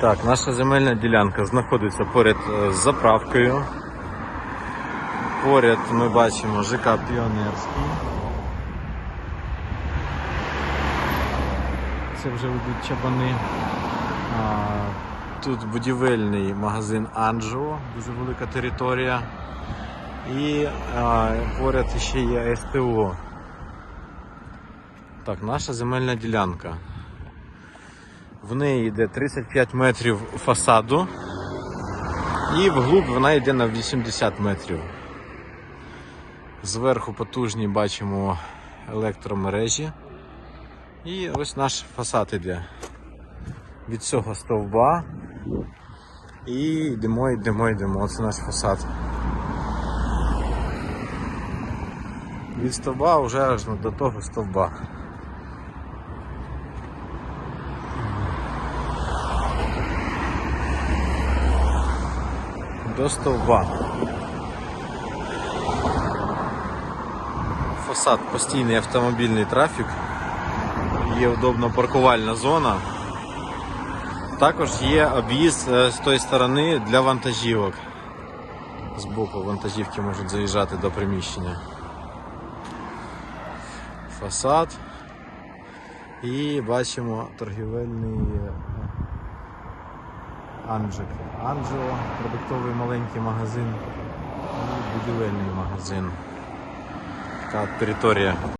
Так, наша земельна ділянка знаходиться поряд е, з заправкою. Поряд ми бачимо ЖК Піонерський. Це вже ведуть чабани. Тут будівельний магазин Анджо, дуже велика територія. І а, поряд ще є СТО. Так, наша земельна ділянка. В неї йде 35 метрів фасаду, і вглуб вона йде на 80 метрів. Зверху потужні бачимо електромережі. І ось наш фасад іде. Від цього стовба. І йдемо, йдемо, йдемо. Це наш фасад. Від стовба вже аж до того стовба. До стовба. Фасад постійний автомобільний трафік. Є удобна паркувальна зона. Також є об'їзд е, з тої сторони для вантажівок. З боку вантажівки можуть заїжджати до приміщення. Фасад. І бачимо торгівельний Анджик. Анджо, продуктовий маленький магазин будівельний магазин. Така територія.